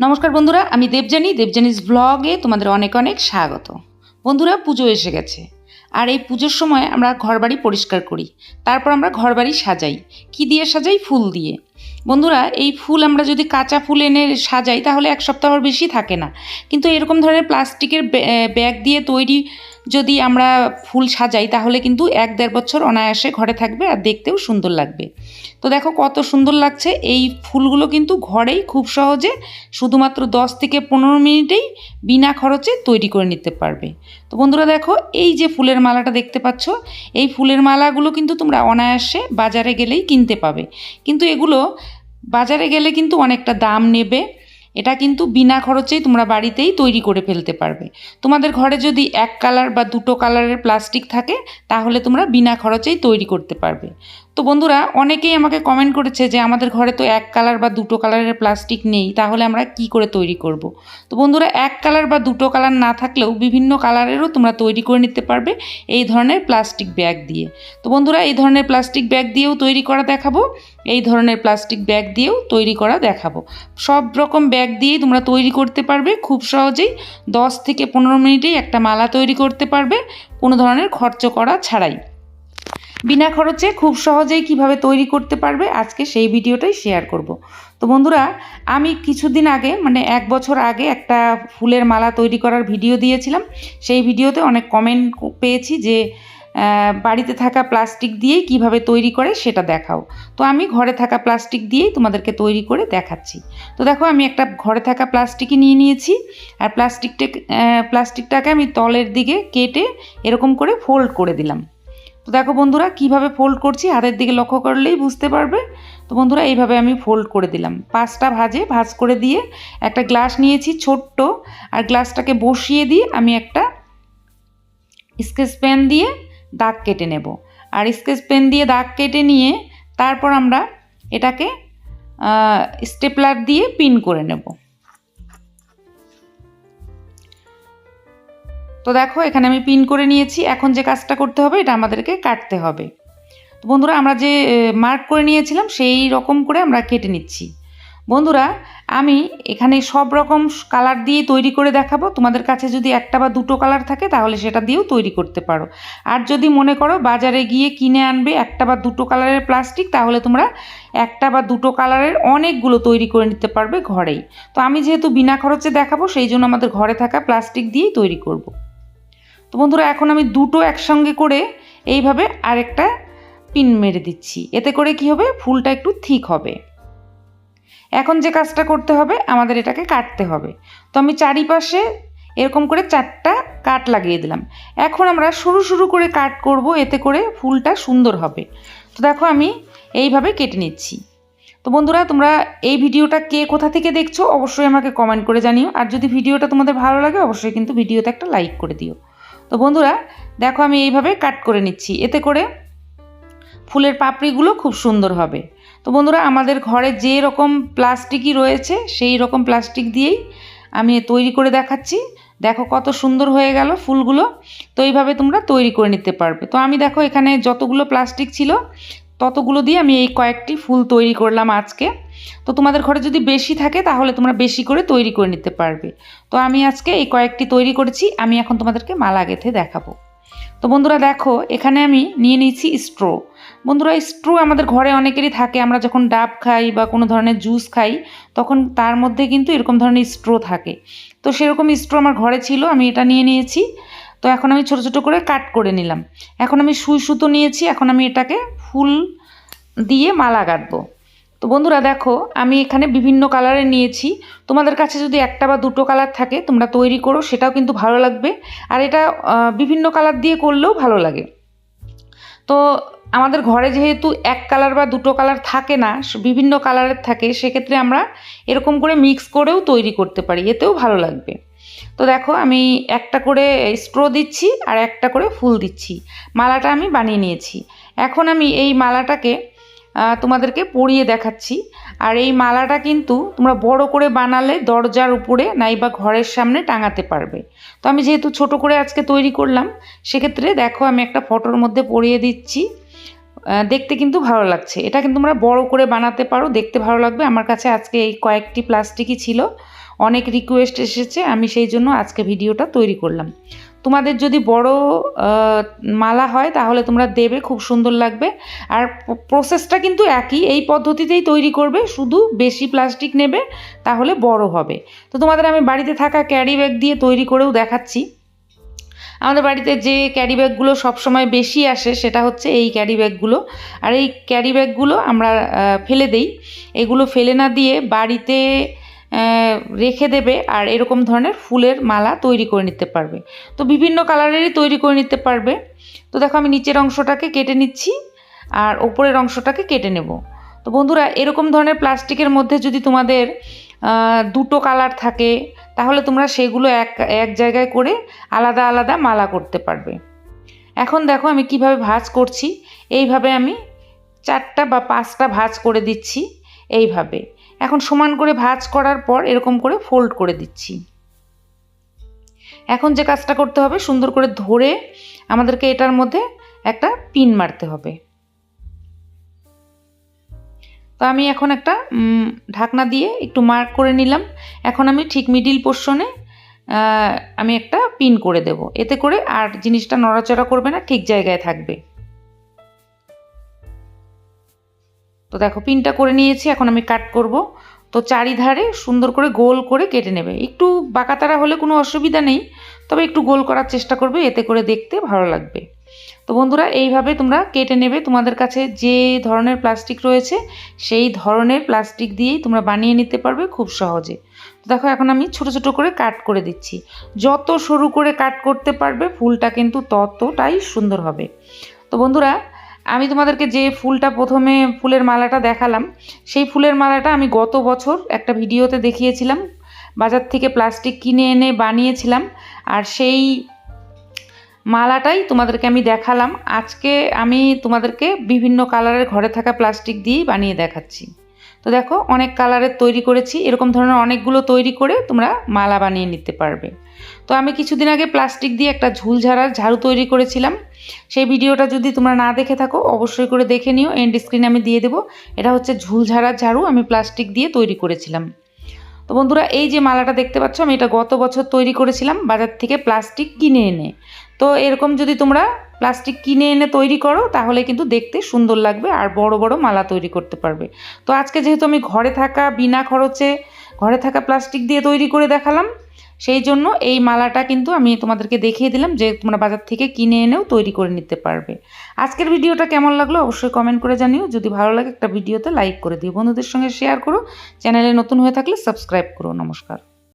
নমস্কার বন্ধুরা, আমি দেবজানি দেবজানিস ব্লগে তোমাদের অনেক অনেক স্বাগত। বন্ধুরা, পুজো এসে গেছে। আর এই পুজোর সময় আমরা ঘরবাড়ি পরিষ্কার করি। তারপর আমরা ঘরবাড়ি সাজাই। কি দিয়ে সাজাই? ফুল দিয়ে। বন্ধুরা, এই ফুল আমরা যদি কাঁচা ফুল এনে সাজাই, তাহলে এক সপ্তাহর বেশি থাকে না। কিন্তু এরকম ধরনের প্লাস্টিকের ব্যাগ দিয়ে তৈরি যদি আমরা ফুল সাজাই, তাহলে কিন্তু এক দেড় বছর অনায়াসে ঘরে থাকবে আর দেখতেও সুন্দর লাগবে। তো দেখো কত সুন্দর লাগছে। এই ফুলগুলো কিন্তু ঘরেই খুব সহজে শুধুমাত্র দশ থেকে পনেরো মিনিটেই বিনা খরচে তৈরি করে নিতে পারবে। তো বন্ধুরা দেখো, এই যে ফুলের মালাটা দেখতে পাচ্ছ, এই ফুলের মালাগুলো কিন্তু তোমরা অনায়াসে বাজারে গেলেই কিনতে পাবে। কিন্তু এগুলো বাজারে গেলে কিন্তু অনেকটা দাম নেবে। এটা কিন্তু বিনা খরচেই তোমরা বাড়িতেই তৈরি করে ফেলতে পারবে। তোমাদের ঘরে যদি এক কালার বা দুটো কালারের প্লাস্টিক থাকে, তাহলে তোমরা বিনা খরচেই তৈরি করতে পারবে। তো বন্ধুরা, অনেকেই আমাকে কমেন্ট করেছে যে আমাদের ঘরে তো এক কালার বা দুটো কালারের প্লাস্টিক নেই, তাহলে আমরা কি করে তৈরি করব। তো বন্ধুরা, এক কালার বা দুটো কালার না থাকলেও বিভিন্ন কালারেরও তোমরা তৈরি করে নিতে পারবে এই ধরনের প্লাস্টিক ব্যাগ দিয়ে। তো বন্ধুরা, এই ধরনের প্লাস্টিক ব্যাগ দিয়েও তৈরি করা দেখাবো, এই ধরনের প্লাস্টিক ব্যাগ দিয়েও তৈরি করা দেখাবো। সব রকম ব্যাগ দিয়েই তোমরা তৈরি করতে পারবে, খুব সহজেই দশ থেকে পনেরো মিনিটেই একটা মালা তৈরি করতে পারবে, কোনো ধরনের খরচ করা ছাড়াই। বিনা খরচে খুব সহজেই কীভাবে তৈরি করতে পারবে আজকে সেই ভিডিওটাই শেয়ার করব। তো বন্ধুরা, আমি কিছুদিন আগে মানে এক বছর আগে একটা ফুলের মালা তৈরি করার ভিডিও দিয়েছিলাম। সেই ভিডিওতে অনেক কমেন্ট পেয়েছি যে বাড়িতে থাকা প্লাস্টিক দিয়েই কীভাবে তৈরি করে সেটা দেখাও। তো আমি ঘরে থাকা প্লাস্টিক দিয়েই তোমাদেরকে তৈরি করে দেখাচ্ছি। তো দেখো, আমি একটা ঘরে থাকা প্লাস্টিকই নিয়ে নিয়েছি। আর প্লাস্টিকটা প্লাস্টিকটাকে আমি তলের দিকে কেটে এরকম করে ফোল্ড করে দিলাম। তো দেখো বন্ধুরা, কীভাবে ফোল্ড করছি হাতের দিকে লক্ষ্য করলেই বুঝতে পারবে। তো বন্ধুরা, এইভাবে আমি ফোল্ড করে দিলাম। পাঁচটা ভাজে ভাজ করে দিয়ে একটা গ্লাস নিয়েছি ছোট্ট, আর গ্লাসটাকে বসিয়ে দিয়ে আমি একটা স্কেচ পেন দিয়ে দাগ কেটে নেব। আর স্কেচ পেন দিয়ে দাগ কেটে নিয়ে তারপর আমরা এটাকে স্টেপলার দিয়ে পিন করে নেব। তো দেখো, এখানে আমি পিন করে নিয়েছি। এখন যে কাজটা করতে হবে, এটা আমাদেরকে কাটতে হবে। তো বন্ধুরা, আমরা যে মার্ক করে নিয়েছিলাম, সেই রকম করে আমরা কেটে নিচ্ছি। বন্ধুরা, আমি এখানে সব রকম কালার দিয়ে তৈরি করে দেখাবো। তোমাদের কাছে যদি একটা বা দুটো কালার থাকে, তাহলে সেটা দিয়েও তৈরি করতে পারো। আর যদি মনে করো বাজারে গিয়ে কিনে আনবে একটা বা দুটো কালারের প্লাস্টিক তাহলে তোমরা একটা বা দুটো কালারের অনেকগুলো তৈরি করে নিতে পারবে ঘরেই। তো আমি যেহেতু বিনা খরচে দেখাবো, সেই জন্য আমাদের ঘরে থাকা প্লাস্টিক দিয়েই তৈরি করব। তো বন্ধুরা, এখন আমি দুটো একসঙ্গে করে এইভাবে আরেকটা পিন মেরে দিচ্ছি। এতে করে কি হবে? ফুলটা একটু থিক হবে। এখন যে কাজটা করতে হবে, আমাদের এটাকে কাটতে হবে। তো আমি চারিপাশে এরকম করে চারটা কাট লাগিয়ে দিলাম। এখন আমরা সরু সরু করে কাট করব, এতে করে ফুলটা সুন্দর হবে। তো দেখো, আমি এইভাবে কেটে নিচ্ছি। তো বন্ধুরা, তোমরা এই ভিডিওটা কে কোথা থেকে দেখছ, অবশ্যই আমাকে কমেন্ট করে জানিও। আর যদি ভিডিওটা তোমাদের ভালো লাগে, অবশ্যই কিন্তু ভিডিওতে একটা লাইক করে দিও। তো বন্ধুরা, দেখো আমি এইভাবে কাট করে নিচ্ছি। এতে করে ফুলের পাপড়িগুলো খুব সুন্দর হবে। তো বন্ধুরা, আমাদের ঘরে যে রকম প্লাস্টিকই রয়েছে, সেই রকম প্লাস্টিক দিয়েই আমি তৈরি করে দেখাচ্ছি। দেখো কত সুন্দর হয়ে গেল ফুলগুলো। তো এইভাবে তোমরা তৈরি করে নিতে পারবে। তো আমি দেখো এখানে যতগুলো প্লাস্টিক ছিল ততগুলো দিয়ে আমি এই কয়েকটি ফুল তৈরি করলাম আজকে। তো তোমাদের ঘরে যদি বেশি থাকে, তাহলে তোমরা বেশি করে তৈরি করে নিতে পারবে। তো আমি আজকে এই কয়েকটি তৈরি করেছি, আমি এখন তোমাদেরকে মালা গেঁথে দেখাবো। তো বন্ধুরা দেখো, এখানে আমি নিয়ে নিয়েছি স্ট্রো। বন্ধুরা স্ট্রো আমাদের ঘরে অনেকেরই থাকে। আমরা যখন ডাব খাই বা কোনো ধরনের জুস খাই, তখন তার মধ্যে কিন্তু এরকম ধরনের স্ট্রো থাকে। তো সেরকম স্ট্রো আমার ঘরে ছিল, আমি এটা নিয়ে নিয়েছি। তো এখন আমি ছোট ছোট করে কাট করে নিলাম। এখন আমি সুই সুতো নিয়েছি, এখন আমি এটাকে ফুল দিয়ে মালা গাঁথবো। তো বন্ধুরা দেখো, আমি এখানে বিভিন্ন কালারের নিয়েছি। তোমাদের কাছে যদি একটা বা দুটো কালার থাকে, তোমরা তৈরি করো, সেটাও কিন্তু ভালো লাগবে। আর এটা বিভিন্ন কালার দিয়ে করলেও ভালো লাগে। তো আমাদের ঘরে যেহেতু এক কালার বা দুটো কালার থাকে না বিভিন্ন কালারের থাকে, সেক্ষেত্রে আমরা এরকম করে মিক্স করেও তৈরি করতে পারি, এতেও ভালো লাগবে। তো দেখো আমি একটা করে স্ট্রো দিচ্ছি আর একটা করে ফুল দিচ্ছি। মালাটা আমি বানিয়ে নিয়েছি। এখন আমি এই মালাটাকে তোমাদেরকে পরিয়ে দেখাচ্ছি। আর এই মালাটা কিন্তু তোমরা বড় করে বানালে দরজার উপরে নাইবা ঘরের সামনে টাঙাতে পারবে। তো আমি যেহেতু ছোট করে আজকে তৈরি করলাম, সেক্ষেত্রে দেখো আমি একটা ফটোর মধ্যে পরিয়ে দিচ্ছি। দেখতে কিন্তু ভালো লাগছে। এটা কিন্তু তোমরা বড় করে বানাতে পারো, দেখতে ভালো লাগবে। আমার কাছে আজকে এই কয়েকটি প্লাস্টিকই ছিল। অনেক রিকোয়েস্ট এসেছে, আমি সেই জন্য আজকে ভিডিওটা তৈরি করলাম। তোমাদের যদি বড় মালা হয় তাহলে তোমরা দেবে, খুব সুন্দর লাগবে। আর প্রসেসটা কিন্তু একই, এই পদ্ধতিতেই তৈরি করবে, শুধু বেশি প্লাস্টিক নেবে, তাহলে বড় হবে। তো তোমাদের আমি বাড়িতে থাকা ক্যারি ব্যাগ দিয়ে তৈরি করেও দেখাচ্ছি। আমাদের বাড়িতে যে ক্যারি ব্যাগগুলো সবসময় বেশি আসে, সেটা হচ্ছে এই ক্যারি ব্যাগগুলো আর এই ক্যারি ব্যাগগুলো আমরা ফেলে দেই। এগুলো ফেলে না দিয়ে বাড়িতে রেখে দেবে আর এরকম ধরনের ফুলের মালা তৈরি করে নিতে পারবে। তো বিভিন্ন কালারেরই তৈরি করে নিতে পারবে। তো দেখো আমি নিচের অংশটাকে কেটে নিচ্ছি আর ওপরের অংশটাকে কেটে নেব। তো বন্ধুরা, এরকম ধরনের প্লাস্টিকের মধ্যে যদি তোমাদের দুটো কালার থাকে, তাহলে তোমরা সেগুলো এক এক জায়গায় করে আলাদা আলাদা মালা করতে পারবে। এখন দেখো আমি কীভাবে ভাঁজ করছি। এইভাবে আমি চারটা বা পাঁচটা ভাজ করে দিচ্ছি। এইভাবে। এখন সমান করে ভাঁজ করার পর এরকম করে ফোল্ড করে দিচ্ছি। এখন যে কাজটা করতে হবে, সুন্দর করে ধরে আমাদেরকে এটার মধ্যে একটা পিন মারতে হবে। তো আমি এখন একটা ঢাকনা দিয়ে একটু মার্ক করে নিলাম। এখন আমি ঠিক মিডিল পোর্শনে আমি একটা পিন করে দেব। এতে করে আর জিনিসটা নড়াচড়া করবে না, ঠিক জায়গায় থাকবে। তো দেখো, পিনটা করে নিয়েছি, এখন আমি কাট করব। তো চারিধারে সুন্দর করে গোল করে কেটে নেবে। একটু বাঁকাতারা হলে কোনো অসুবিধা নেই, তবে একটু গোল করার চেষ্টা করবে, এতে করে দেখতে ভালো লাগবে। তো বন্ধুরা, এইভাবে তোমরা কেটে নেবে। তোমাদের কাছে যে ধরনের প্লাস্টিক রয়েছে, সেই ধরনের প্লাস্টিক দিয়েই তোমরা বানিয়ে নিতে পারবে খুব সহজে। তো দেখো, এখন আমি ছোট ছোট করে কাট করে দিচ্ছি। যত সরু করে কাট করতে পারবে, ফুলটা কিন্তু ততটাই সুন্দর হবে। তো বন্ধুরা আমি তোমাদেরকে যে ফুলটা প্রথমে ফুলের মালাটা দেখালাম, সেই ফুলের মালাটা আমি গত বছর একটা ভিডিওতে দেখিয়েছিলাম, বাজার থেকে প্লাস্টিক কিনে এনে বানিয়েছিলাম, আর সেই মালাটাই তোমাদেরকে আমি দেখালাম। আজকে আমি তোমাদেরকে বিভিন্ন কালারের ঘরে থাকা প্লাস্টিক দিয়েই বানিয়ে দেখাচ্ছি। তো দেখো, অনেক কালারের তৈরি করেছি। এরকম ধরনের অনেকগুলো তৈরি করে তোমরা মালা বানিয়ে নিতে পারবে। তো আমি কিছুদিন আগে প্লাস্টিক দিয়ে একটা ঝুলঝাড়ার ঝাড়ু তৈরি করেছিলাম। সেই ভিডিওটা যদি তোমরা না দেখে থাকো, অবশ্যই করে দেখে নিও। এন্ড স্ক্রিনে আমি দিয়ে দেবো। এটা হচ্ছে ঝুলঝাড়ার ঝাড়ু, আমি প্লাস্টিক দিয়ে তৈরি করেছিলাম। তো বন্ধুরা, এই যে মালাটা দেখতে পাচ্ছ, আমি এটা গত বছর তৈরি করেছিলাম বাজার থেকে প্লাস্টিক কিনে এনে। তো এরকম যদি তোমরা প্লাস্টিক কিনে এনে তৈরি করো, তাহলে কিন্তু দেখতে সুন্দর লাগবে আর বড় বড় মালা তৈরি করতে পারবে। তো আজকে যেহেতু আমি ঘরে থাকা বিনা খরচে ঘরে থাকা প্লাস্টিক দিয়ে তৈরি করে দেখালাম, সেই জন্য এই মালাটা কিন্তু আমি তোমাদেরকে দেখিয়ে দিলাম যে তোমরা বাজার থেকে কিনে এনেও তৈরি করে নিতে পারবে। আজকের ভিডিওটা কেমন লাগল অবশ্যই কমেন্ট করে জানিও, যদি ভালো লাগে একটা ভিডিওতে লাইক করে দিও। বন্ধুদের সঙ্গে শেয়ার করো, চ্যানেলে নতুন হয়ে থাকলে সাবস্ক্রাইব করো। নমস্কার।